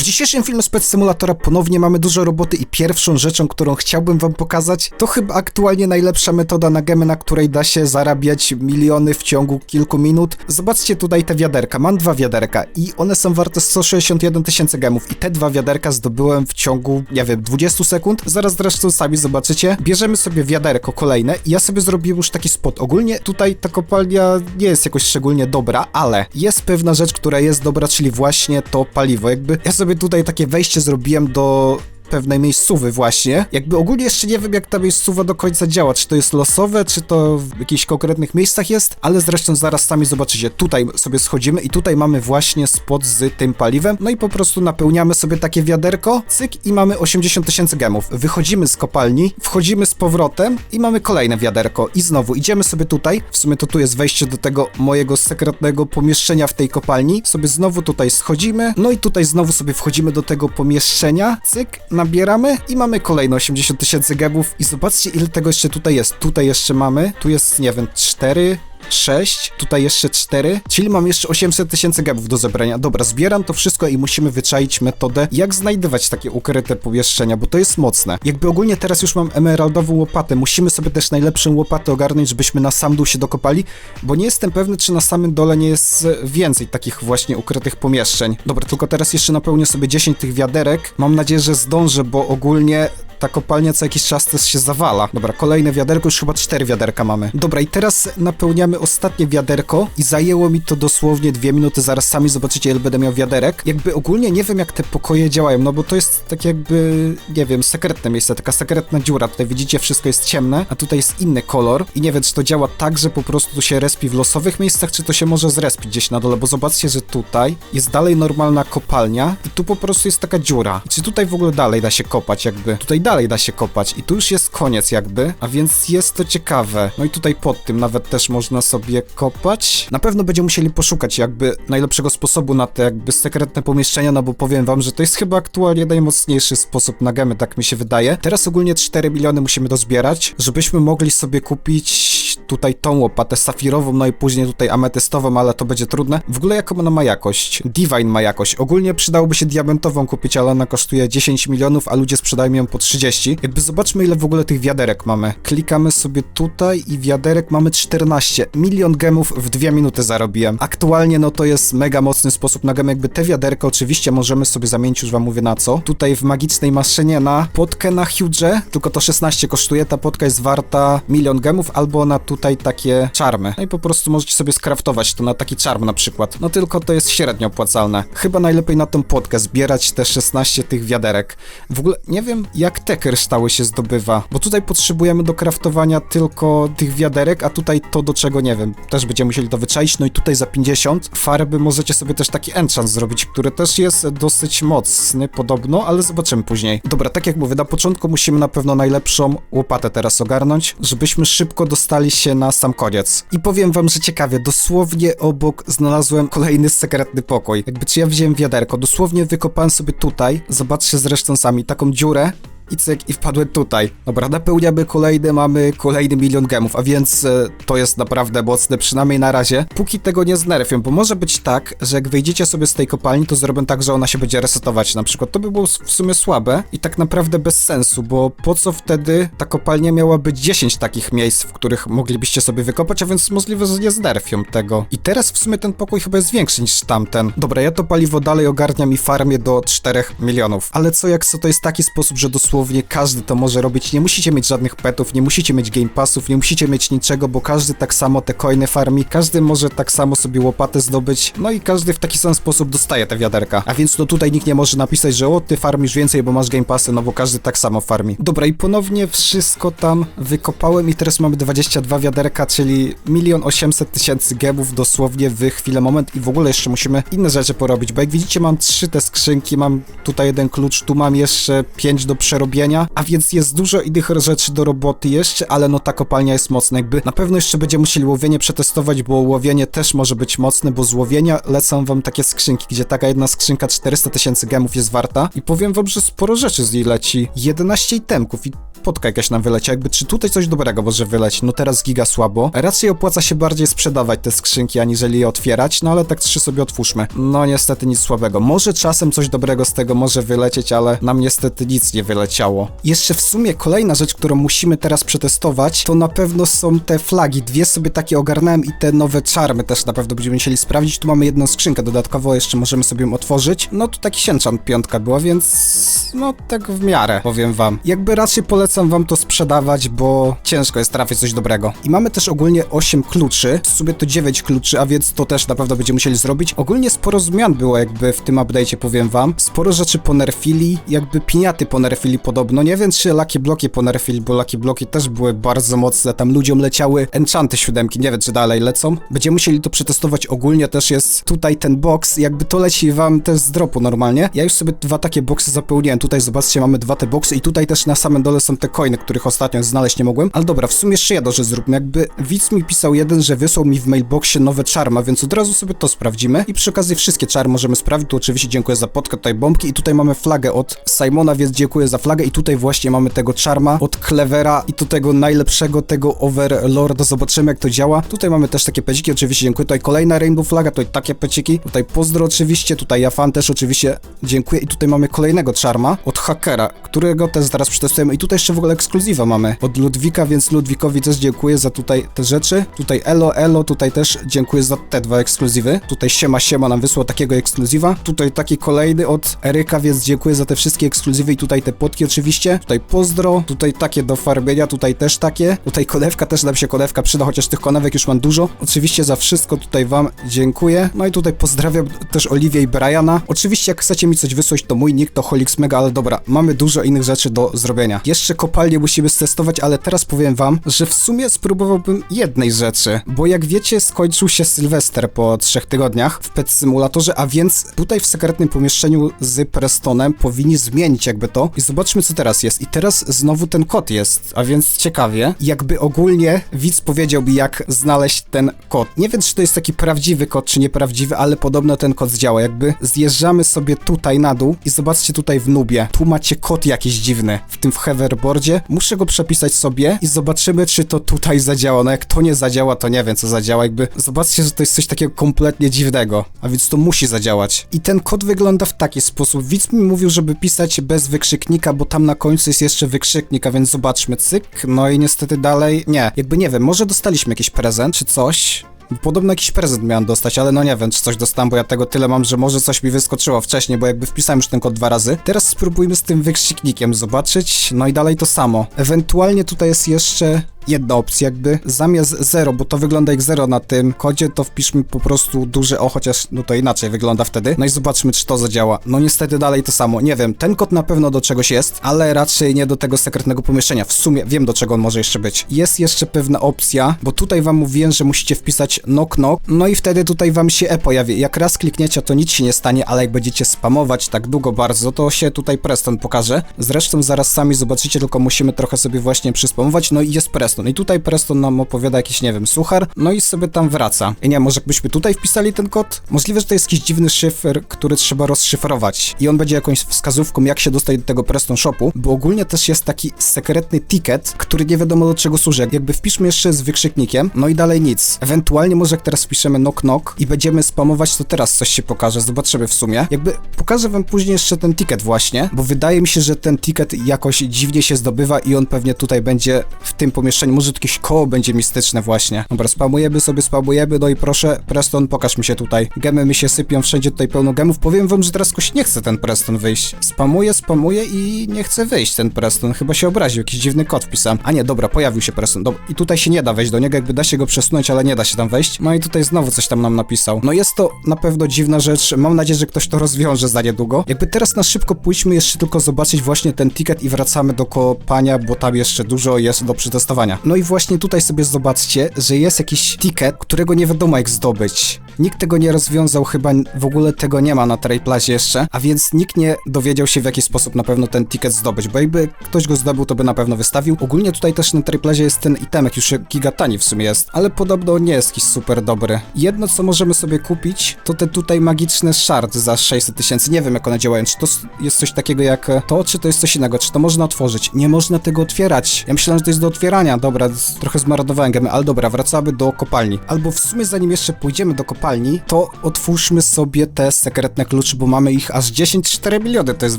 W dzisiejszym filmie Spec Simulatora ponownie mamy dużo roboty i pierwszą rzeczą, którą chciałbym wam pokazać, to chyba aktualnie najlepsza metoda na gemy, na której da się zarabiać miliony w ciągu kilku minut. Zobaczcie tutaj te wiaderka, mam dwa wiaderka i one są warte 161 tysięcy gemów i te dwa wiaderka zdobyłem w ciągu, nie wiem, 20 sekund. Zaraz zresztą sami zobaczycie. Bierzemy sobie wiaderko kolejne i ja sobie zrobiłem już taki spot. Ogólnie tutaj ta kopalnia nie jest jakoś szczególnie dobra, ale jest pewna rzecz, która jest dobra, czyli właśnie to paliwo. Jakby ja sobie tutaj takie wejście zrobiłem do pewnej miejscowy właśnie. Jakby ogólnie jeszcze nie wiem, jak ta miejscowa do końca działa, czy to jest losowe, czy to w jakichś konkretnych miejscach jest, ale zresztą zaraz sami zobaczycie. Tutaj sobie schodzimy i tutaj mamy właśnie spot z tym paliwem, no i po prostu napełniamy sobie takie wiaderko, cyk i mamy 80 tysięcy gemów. Wychodzimy z kopalni, wchodzimy z powrotem i mamy kolejne wiaderko. I znowu idziemy sobie tutaj, w sumie to tu jest wejście do tego mojego sekretnego pomieszczenia w tej kopalni, sobie znowu tutaj schodzimy, no i tutaj znowu sobie wchodzimy do tego pomieszczenia, cyk, nabieramy i mamy kolejne 80 tysięcy gemów i zobaczcie ile tego jeszcze tutaj jest. Tutaj jeszcze mamy, tu jest, nie wiem, 4, 6, tutaj jeszcze 4, czyli mam jeszcze 800 tysięcy gemów do zebrania. Dobra, zbieram to wszystko i musimy wyczaić metodę, jak znajdywać takie ukryte pomieszczenia, bo to jest mocne. Jakby ogólnie teraz już mam emeraldową łopatę, musimy sobie też najlepszą łopatę ogarnąć, żebyśmy na sam dół się dokopali, bo nie jestem pewny, czy na samym dole nie jest więcej takich właśnie ukrytych pomieszczeń. Dobra, tylko teraz jeszcze napełnię sobie 10 tych wiaderek. Mam nadzieję, że zdążę, bo ogólnie ta kopalnia co jakiś czas też się zawala. Dobra, kolejne wiaderko, już chyba cztery wiaderka mamy. Dobra, i teraz napełniamy ostatnie wiaderko i zajęło mi to dosłownie dwie minuty, zaraz sami zobaczycie ile będę miał wiaderek. Jakby ogólnie nie wiem jak te pokoje działają, no bo to jest tak jakby, nie wiem, sekretne miejsce, taka sekretna dziura. Tutaj widzicie, wszystko jest ciemne, a tutaj jest inny kolor i nie wiem, czy to działa tak, że po prostu tu się respi w losowych miejscach, czy to się może zrespić gdzieś na dole, bo zobaczcie, że tutaj jest dalej normalna kopalnia i tu po prostu jest taka dziura. I czy tutaj w ogóle dalej da się kopać jakby? Tutaj dalej da się kopać i tu już jest koniec jakby, a więc jest to ciekawe. No i tutaj pod tym nawet też można sobie kopać. Na pewno będziemy musieli poszukać jakby najlepszego sposobu na te jakby sekretne pomieszczenia, no bo powiem wam, że to jest chyba aktualnie najmocniejszy sposób na gemy, tak mi się wydaje. Teraz ogólnie 4 miliony musimy dozbierać, żebyśmy mogli sobie kupić tutaj tą łopatę safirową, no i później tutaj ametystową, ale to będzie trudne. W ogóle jaką ona ma jakość? Divine ma jakość. Ogólnie przydałoby się diamentową kupić, ale ona kosztuje 10 milionów, a ludzie sprzedają ją po 30. Jakby zobaczmy ile w ogóle tych wiaderek mamy. Klikamy sobie tutaj i wiaderek mamy 14. Milion gemów w 2 minuty zarobiłem. Aktualnie no to jest mega mocny sposób na gem. Jakby te wiaderka oczywiście możemy sobie zamienić, już wam mówię na co. Tutaj w magicznej maszynie na potkę na huge, tylko to 16 kosztuje. Ta potka jest warta milion gemów, albo na tutaj takie czarmy. No i po prostu możecie sobie skraftować to na taki czarm na przykład. No tylko to jest średnio opłacalne. Chyba najlepiej na tą potkę zbierać te 16 tych wiaderek. W ogóle nie wiem jak te kryształy się zdobywa, bo tutaj potrzebujemy do kraftowania tylko tych wiaderek, a tutaj to do czego nie wiem. Też będziemy musieli to wyczaić. No i tutaj za 50 farby możecie sobie też taki enchant zrobić, który też jest dosyć mocny podobno, ale zobaczymy później. Dobra, tak jak mówię, na początku musimy na pewno najlepszą łopatę teraz ogarnąć, żebyśmy szybko dostali się na sam koniec. I powiem wam, że ciekawie, dosłownie obok znalazłem kolejny sekretny pokój. Jakby czy ja wziąłem wiaderko, dosłownie wykopałem sobie tutaj, zobaczcie zresztą sami, taką dziurę, i cyk, i wpadłem tutaj. Dobra, napełniamy kolejny, mamy kolejny milion gemów, a więc e, to jest naprawdę mocne, przynajmniej na razie. Póki tego nie znerfią, bo może być tak, że jak wyjdziecie sobie z tej kopalni, to zrobią tak, że ona się będzie resetować na przykład. To by było w sumie słabe i tak naprawdę bez sensu, bo po co wtedy ta kopalnia miała być 10 takich miejsc, w których moglibyście sobie wykopać, a więc możliwe, że nie znerfią tego. I teraz w sumie ten pokój chyba jest większy niż tamten. Dobra, ja to paliwo dalej ogarniam i farmię do 4 milionów. Ale co jak co to jest taki sposób, że dosłownie dosłownie każdy to może robić. Nie musicie mieć żadnych petów, nie musicie mieć game passów, nie musicie mieć niczego, bo każdy tak samo te coiny farmi, każdy może tak samo sobie łopatę zdobyć, no i każdy w taki sam sposób dostaje te wiaderka. A więc no tutaj nikt nie może napisać, że o, ty farmisz więcej, bo masz game passy, no bo każdy tak samo farmi. Dobra, i ponownie wszystko tam wykopałem i teraz mamy 22 wiaderka, czyli milion 800 tysięcy gemów dosłownie w chwilę moment i w ogóle jeszcze musimy inne rzeczy porobić, bo jak widzicie mam trzy te skrzynki, mam tutaj jeden klucz, tu mam jeszcze 5 do przerobienia a więc jest dużo innych rzeczy do roboty jeszcze, ale no ta kopalnia jest mocna, jakby na pewno jeszcze będziemy musieli łowienie przetestować, bo łowienie też może być mocne, bo z łowienia lecą wam takie skrzynki, gdzie taka jedna skrzynka 400 tysięcy gemów jest warta. I powiem wam, że sporo rzeczy z niej leci, 11 itemków i potka jakaś nam wyleci, jakby czy tutaj coś dobrego może wyleć, no teraz giga słabo, raczej opłaca się bardziej sprzedawać te skrzynki, aniżeli je otwierać, no ale tak trzy sobie otwórzmy, no niestety nic słabego, może czasem coś dobrego z tego może wylecieć, ale nam niestety nic nie wyleciało. Jeszcze w sumie kolejna rzecz, którą musimy teraz przetestować, to na pewno są te flagi, dwie sobie takie ogarnąłem i te nowe czarmy też na pewno będziemy musieli sprawdzić, tu mamy jedną skrzynkę dodatkowo, jeszcze możemy sobie ją otworzyć, no tu taki sięczan piątka była, więc no tak w miarę, powiem wam. Jakby raczej polecam wam to sprzedawać, bo ciężko jest trafić coś dobrego. I mamy też ogólnie 8 kluczy, w sumie to 9 kluczy, a więc to też na pewno będziemy musieli zrobić. Ogólnie sporo zmian było jakby w tym update'cie, powiem wam. Sporo rzeczy ponerfili, jakby piniaty ponerfili podobno. Nie wiem, czy Lucky Bloki ponerfili, bo Lucky Bloki też były bardzo mocne, tam ludziom leciały enchanty siódemki, nie wiem, czy dalej lecą. Będziemy musieli to przetestować. Ogólnie też jest tutaj ten box, jakby to leci wam też z dropu normalnie. Ja już sobie dwa takie boxy zapełniłem. Tutaj zobaczcie, mamy dwa te boxy i tutaj też na samym dole są te coiny, których ostatnio znaleźć nie mogłem. Ale dobra, w sumie jeszcze jedno, że zróbmy. Jakby widz mi pisał jeden, że wysłał mi w mailboxie nowe czarma, więc od razu sobie to sprawdzimy. I przy okazji wszystkie czary możemy sprawdzić. Tu oczywiście dziękuję za podkę, tutaj bombki i tutaj mamy flagę od Simona, więc dziękuję za flagę. I tutaj właśnie mamy tego czarma od Clevera i tu tego najlepszego, tego Overlorda. Zobaczymy jak to działa. Tutaj mamy też takie peciki, oczywiście dziękuję. Tutaj kolejna Rainbow Flaga, tutaj takie peciki. Tutaj pozdro oczywiście, tutaj ja fan też oczywiście dziękuję. I tutaj mamy kolejnego czarma od Hackera, którego też zaraz przetestujemy. I tutaj jeszcze w ogóle ekskluzywa mamy od Ludwika, więc Ludwikowi też dziękuję za tutaj te rzeczy. Tutaj Elo, Elo, tutaj też dziękuję za te dwa ekskluzywy. Tutaj Siema, Siema nam wysłał takiego ekskluzywa. Tutaj taki kolejny od Eryka, więc dziękuję za te wszystkie ekskluzywy i tutaj te potki oczywiście. Tutaj pozdro, tutaj takie do farbienia, tutaj też takie. Tutaj konewka, też nam się konewka przyda, chociaż tych konewek już mam dużo. Oczywiście za wszystko tutaj wam dziękuję. No i tutaj pozdrawiam też Oliwię i Briana. Oczywiście jak chcecie mi coś wysłać, to mój nick to Holix Mega, ale dobra, mamy dużo innych rzeczy do zrobienia. Jeszcze kopalnię musimy stestować, ale teraz powiem wam, że w sumie spróbowałbym jednej rzeczy, bo jak wiecie, skończył się Sylwester po trzech tygodniach w Pet Simulatorze, a więc tutaj w sekretnym pomieszczeniu z Prestonem powinni zmienić jakby to i zobaczmy co teraz jest. I teraz znowu ten kod jest, a więc ciekawie, jakby ogólnie widz powiedział mi jak znaleźć ten kod. Nie wiem czy to jest taki prawdziwy kod, czy nieprawdziwy, ale podobno ten kod działa. Jakby zjeżdżamy sobie tutaj na dół i zobaczcie tutaj w nubie. Tu macie kod jakiś dziwny, w tym w hoverboardzie. Muszę go przepisać sobie i zobaczymy czy to tutaj zadziała. No jak to nie zadziała, to nie wiem co zadziała. Jakby zobaczcie, że to jest coś takiego kompletnie dziwnego, a więc to musi zadziałać. I ten kod wygląda w taki sposób. Widz mi mówił, żeby pisać bez wykrzyknika, bo tam na końcu jest jeszcze wykrzyknik, a więc zobaczmy, cyk. No i niestety dalej, nie. Jakby nie wiem, może dostaliśmy jakiś prezent czy coś. Podobno jakiś prezent miałem dostać, ale no nie wiem, czy coś dostałem, bo ja tego tyle mam, że może coś mi wyskoczyło wcześniej, bo jakby wpisałem już ten kod dwa razy. Teraz spróbujmy z tym wykrzyknikiem zobaczyć, no i dalej to samo. Ewentualnie tutaj jest jeszcze jedna opcja, jakby zamiast 0, bo to wygląda jak 0 na tym kodzie, to wpiszmy po prostu duże O, chociaż no to inaczej wygląda wtedy. No i zobaczmy, czy to zadziała. No niestety dalej to samo. Nie wiem, ten kod na pewno do czegoś jest, ale raczej nie do tego sekretnego pomieszczenia. W sumie wiem, do czego on może jeszcze być. Jest jeszcze pewna opcja, bo tutaj wam mówiłem, że musicie wpisać knock knock, no i wtedy tutaj wam się E pojawi. Jak raz klikniecie, to nic się nie stanie, ale jak będziecie spamować tak długo bardzo, to się tutaj Preston pokaże. Zresztą zaraz sami zobaczycie, tylko musimy trochę sobie właśnie przyspamować, no i jest Preston. I tutaj Preston nam opowiada jakiś, nie wiem, suchar, no i sobie tam wraca. I nie, może jakbyśmy tutaj wpisali ten kod? Możliwe, że to jest jakiś dziwny szyfr, który trzeba rozszyfrować. I on będzie jakąś wskazówką, jak się dostać do tego Preston Shopu, bo ogólnie też jest taki sekretny ticket, który nie wiadomo do czego służy. Jakby wpiszmy jeszcze z wykrzyknikiem, no i dalej nic. Ewentualnie może jak teraz wpiszemy knock knock i będziemy spamować, to teraz coś się pokaże, zobaczymy w sumie. Jakby pokażę wam później jeszcze ten ticket właśnie, bo wydaje mi się, że ten ticket jakoś dziwnie się zdobywa i on pewnie tutaj będzie w tym pomieszczeniu. Może jakieś koło będzie mistyczne właśnie. Dobra, spamujemy sobie, spamujemy, no i proszę, Preston, pokaż mi się tutaj. Gemy mi się sypią, wszędzie tutaj pełno gemów. Powiem wam, że teraz jakoś nie chce ten Preston wyjść. Spamuję, spamuję i nie chce wyjść ten Preston. Chyba się obraził, jakiś dziwny kod wpisałem. A nie, dobra, pojawił się Preston. Dobra, I tutaj się nie da wejść do niego, jakby da się go przesunąć, ale nie da się tam wejść. No i tutaj znowu coś tam nam napisał. No jest to na pewno dziwna rzecz. Mam nadzieję, że ktoś to rozwiąże za niedługo. Jakby teraz na szybko pójdźmy jeszcze tylko zobaczyć właśnie ten ticket i wracamy do kopania, bo tam jeszcze dużo jest do przetestowania. No i właśnie tutaj sobie zobaczcie, że jest jakiś ticket, którego nie wiadomo jak zdobyć. Nikt tego nie rozwiązał, chyba w ogóle tego nie ma na Trajplazie jeszcze, a więc nikt nie dowiedział się w jaki sposób na pewno ten ticket zdobyć, bo jakby ktoś go zdobył, to by na pewno wystawił. Ogólnie tutaj też na Trajplazie jest ten itemek, już gigatani w sumie jest, ale podobno nie jest jakiś super dobry. Jedno, co możemy sobie kupić, to te tutaj magiczne shard za 600 tysięcy. Nie wiem, jak one działają, czy to jest coś takiego jak to, czy to jest coś innego, czy to można otworzyć. Nie można tego otwierać. Ja myślałem, że to jest do otwierania. Dobra, trochę zmarnowałem gemy, ale dobra, wracamy do kopalni. Albo w sumie, zanim jeszcze pójdziemy do kopalni, to otwórzmy sobie te sekretne klucze, bo mamy ich aż 10,4 miliony, to jest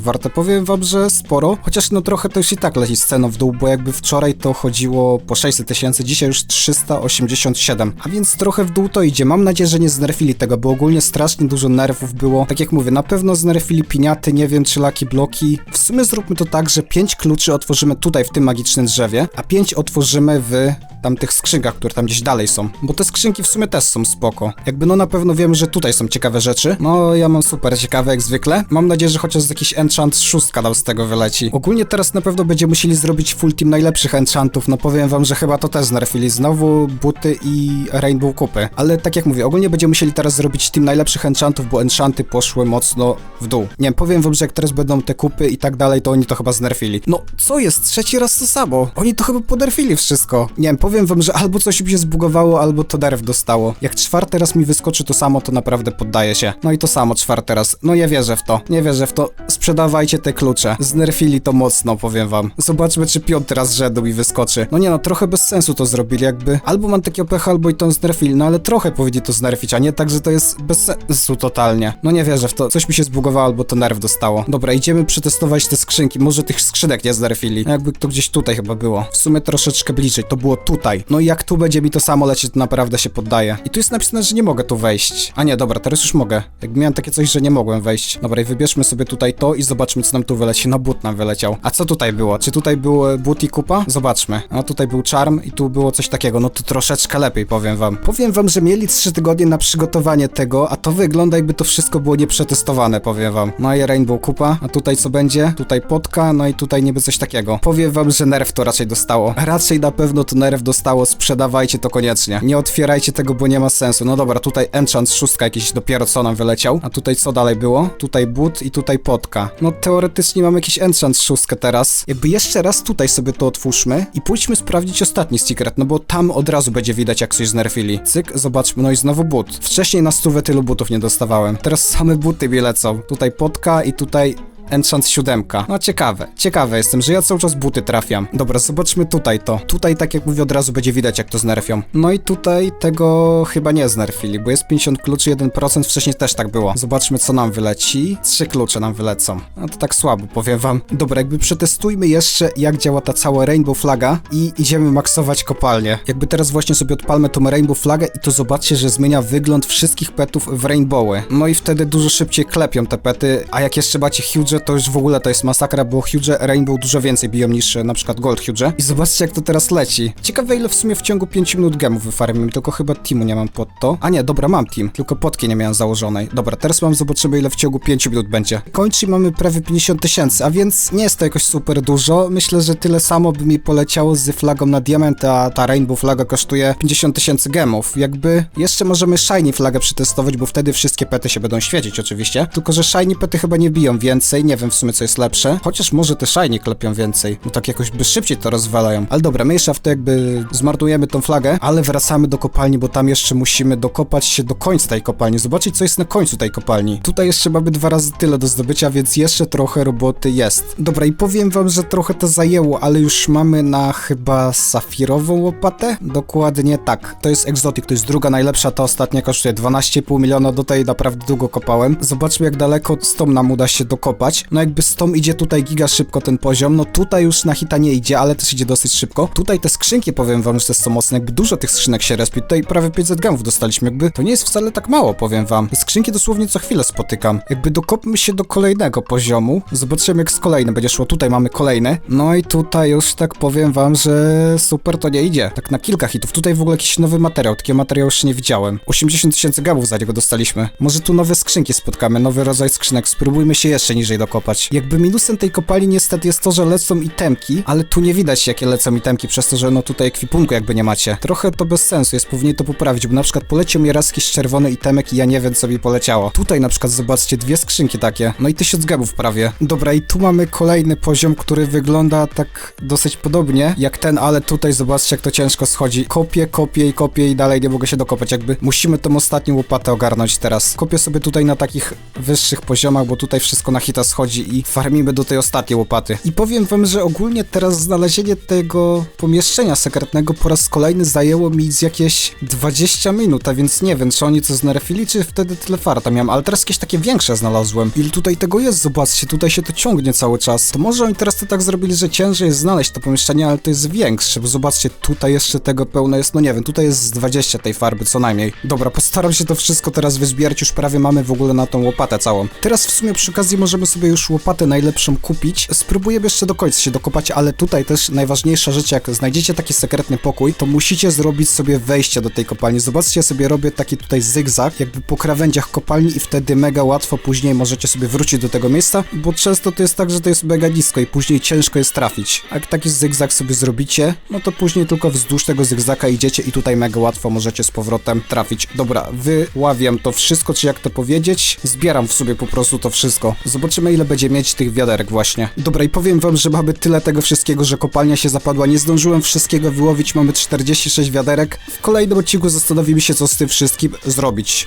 warte. Powiem wam, że sporo, chociaż no trochę to już i tak leci z ceną w dół, bo jakby wczoraj to chodziło po 600 tysięcy, dzisiaj już 387, a więc trochę w dół to idzie. Mam nadzieję, że nie znerfili tego, bo ogólnie strasznie dużo nerfów było. Tak jak mówię, na pewno znerfili piniaty, nie wiem czy laki bloki. W sumie zróbmy to tak, że 5 kluczy otworzymy tutaj w tym magicznym drzewie, a 5 otworzymy w tamtych skrzynkach, które tam gdzieś dalej są. Bo te skrzynki w sumie też są spoko. Jakby no na pewno wiemy, że tutaj są ciekawe rzeczy. No ja mam super ciekawe jak zwykle. Mam nadzieję, że chociaż jakiś enchant szóstka nam z tego wyleci. Ogólnie teraz na pewno będziemy musieli zrobić full team najlepszych enchantów. No powiem wam, że chyba to też znerfili. Znowu buty i rainbow kupy. Ale tak jak mówię, ogólnie będziemy musieli teraz zrobić team najlepszych enchantów, bo enchanty poszły mocno w dół. Nie wiem, powiem wam, że jak teraz będą te kupy i tak dalej, to oni to chyba znerfili. No co jest? Trzeci raz to samo. Oni to chyba poderfili wszystko. Nie wiem, powiem wam, że albo coś mi się zbugowało, albo to derw dostało. Jak czwarty raz mi wyskoczy to samo, to naprawdę poddaje się. No i to samo czwarty raz. No nie wierzę w to. Nie wierzę w to. Sprzedawajcie te klucze. Znerfili to mocno, powiem wam. Zobaczmy, czy piąty raz rzędu mi wyskoczy. No nie no, trochę bez sensu to zrobili, jakby. Albo mam takiego pecha, albo i to znerfili. No ale trochę powinni to znerfić, a nie tak, że to jest bez sensu totalnie. No nie wierzę w to. Coś mi się zbugowało, albo to nerw dostało. Dobra, idziemy przetestować te skrzynki. Może tych skrzynek nie znerfili. No jakby to gdzieś tutaj chyba było. W sumie troszeczkę bliżej. To było tutaj. No i jak tu będzie mi to samo lecieć, to naprawdę się poddaje. I tu jest napisane, że nie mogę tu wejść. A nie, dobra, teraz już mogę. Jak miałem takie coś, że nie mogłem wejść. Dobra, i wybierzmy sobie tutaj to i zobaczmy, co nam tu wyleci. No, but nam wyleciał. A co tutaj było? Czy tutaj był e, but i kupa? Zobaczmy. No, tutaj był charm i tu było coś takiego. No, to troszeczkę lepiej, powiem wam. Powiem wam, że mieli 3 tygodnie na przygotowanie tego, a to wygląda jakby to wszystko było nieprzetestowane, powiem wam. No i Rainbow Kupa, a tutaj co będzie? Tutaj potka, no i tutaj niby coś takiego. Powiem wam, że nerw to raczej dostało. Raczej na pewno to nerw dostało, sprzedawajcie to koniecznie. Nie otwierajcie tego, bo nie ma sensu. No dobra, tutaj enchant szóstka jakiś dopiero co nam wyleciał. A tutaj co dalej było? Tutaj but i tutaj potka. No teoretycznie mamy jakiś enchant szóstkę teraz. Jakby jeszcze raz tutaj sobie to otwórzmy i pójdźmy sprawdzić ostatni secret, no bo tam od razu będzie widać jak coś znerfili. Cyk, zobaczmy, no i znowu but. Wcześniej na stówę tylu butów nie dostawałem. Teraz same buty mi lecą. Tutaj potka i tutaj Enchant 7. No ciekawe, ciekawe jestem, że ja cały czas buty trafiam. Dobra, zobaczmy tutaj to. Tutaj, tak jak mówię, od razu będzie widać, jak to znerfią. No i tutaj tego chyba nie znerfili, bo jest 50 kluczy, 1%, wcześniej też tak było. Zobaczmy, co nam wyleci. Trzy klucze nam wylecą. No to tak słabo, powiem wam. Dobra, jakby przetestujmy jeszcze, jak działa ta cała Rainbow Flaga i idziemy maksować kopalnię. Jakby teraz właśnie sobie odpalmy tą Rainbow Flagę i to zobaczcie, że zmienia wygląd wszystkich petów w Rainbowy. No i wtedy dużo szybciej klepią te pety, a jak jeszcze macie Huge, to już w ogóle to jest masakra, bo Huge Rainbow dużo więcej biją niż e, na przykład Gold Huge. I zobaczcie jak to teraz leci. Ciekawe ile w sumie w ciągu 5 minut gemów wyfarmiłem, tylko chyba teamu nie mam pod to. A nie, dobra, mam team, tylko potki nie miałem założonej. Dobra, teraz mam zobaczymy ile w ciągu 5 minut będzie. Kończy mamy prawie 50 tysięcy, a więc nie jest to jakoś super dużo. Myślę, że tyle samo by mi poleciało z flagą na diament, a ta Rainbow flaga kosztuje 50 tysięcy gemów. Jakby jeszcze możemy Shiny flagę przetestować, bo wtedy wszystkie pety się będą świecić oczywiście. Tylko, że Shiny pety chyba nie biją więcej, nie wiem w sumie co jest lepsze. Chociaż może te Shiny klepią więcej, bo tak jakoś by szybciej to rozwalają. Ale dobra, mniejsza w to jakby zmarnujemy tą flagę, ale wracamy do kopalni, bo tam jeszcze musimy dokopać się do końca tej kopalni, zobaczyć co jest na końcu tej kopalni. Tutaj jeszcze mamy dwa razy tyle do zdobycia, więc jeszcze trochę roboty jest. Dobra, i powiem wam, że trochę to zajęło, ale już mamy na chyba safirową łopatę? Dokładnie tak. To jest Exotic, to jest druga najlepsza, ta ostatnia kosztuje 12,5 miliona, do tej naprawdę długo kopałem. Zobaczmy jak daleko z tą nam uda się dokopać. No jakby z tą idzie tutaj giga szybko ten poziom, no tutaj już na hita nie idzie, ale też idzie dosyć szybko. Tutaj te skrzynki, powiem wam, że to są mocne, jakby dużo tych skrzynek się respi. Tutaj prawie 500 gemów dostaliśmy, jakby to nie jest wcale tak mało, powiem wam. Te skrzynki dosłownie co chwilę spotykam. Jakby dokopmy się do kolejnego poziomu, zobaczymy jak z kolejny będzie szło. Tutaj mamy kolejne. No i tutaj już tak powiem wam, że super to nie idzie. Tak na kilka hitów. Tutaj w ogóle jakiś nowy materiał, takiego materiału jeszcze nie widziałem. 80 tysięcy gemów za niego dostaliśmy. Może tu nowe skrzynki spotkamy, nowy rodzaj skrzynek. Spróbujmy się jeszcze niżej dokopać. Jakby minusem tej kopalni niestety jest to, że lecą itemki, ale tu nie widać jakie lecą itemki, przez to, że no tutaj ekwipunku jakby nie macie. Trochę to bez sensu, jest powinien to poprawić, bo na przykład poleciał mi raz jakiś czerwony itemek i ja nie wiem co mi poleciało. Tutaj na przykład zobaczcie dwie skrzynki takie, no i tysiąc gemów prawie. Dobra i tu mamy kolejny poziom, który wygląda tak dosyć podobnie jak ten, ale tutaj zobaczcie jak to ciężko schodzi. Kopię, kopię i kopię i dalej nie mogę się dokopać, jakby musimy tą ostatnią łopatę ogarnąć teraz. Kopię sobie tutaj na takich wyższych poziomach, bo tutaj wszystko na hita schodzi i farmimy do tej ostatniej łopaty. I powiem wam, że ogólnie teraz znalezienie tego pomieszczenia sekretnego po raz kolejny zajęło mi z jakieś 20 minut, a więc nie wiem, czy oni co znerfili, czy wtedy tyle farta miałem, ale teraz jakieś takie większe znalazłem. Ile tutaj tego jest, zobaczcie, tutaj się to ciągnie cały czas. To może oni teraz to tak zrobili, że ciężej jest znaleźć to pomieszczenie, ale to jest większe, bo zobaczcie, tutaj jeszcze tego pełno jest, no nie wiem, tutaj jest z 20 tej farby co najmniej. Dobra, postaram się to wszystko teraz wyzbierać, już prawie mamy w ogóle na tą łopatę całą. Teraz w sumie przy okazji możemy sobie już łopatę najlepszą kupić. Spróbujemy jeszcze do końca się dokopać, ale tutaj też najważniejsza rzecz, jak znajdziecie taki sekretny pokój, to musicie zrobić sobie wejście do tej kopalni. Zobaczcie, ja sobie robię taki tutaj zygzak, jakby po krawędziach kopalni i wtedy mega łatwo później możecie sobie wrócić do tego miejsca, bo często to jest tak, że to jest mega nisko i później ciężko jest trafić. A jak taki zygzak sobie zrobicie, no to później tylko wzdłuż tego zygzaka idziecie i tutaj mega łatwo możecie z powrotem trafić. Dobra, wyławiam to wszystko, czy jak to powiedzieć, zbieram w sobie po prostu to wszystko. Zobaczymy ile będzie mieć tych wiaderek właśnie. Dobra i powiem wam, że mamy tyle tego wszystkiego, że kopalnia się zapadła, nie zdążyłem wszystkiego wyłowić, mamy 46 wiaderek. W kolejnym odcinku zastanowimy się co z tym wszystkim zrobić.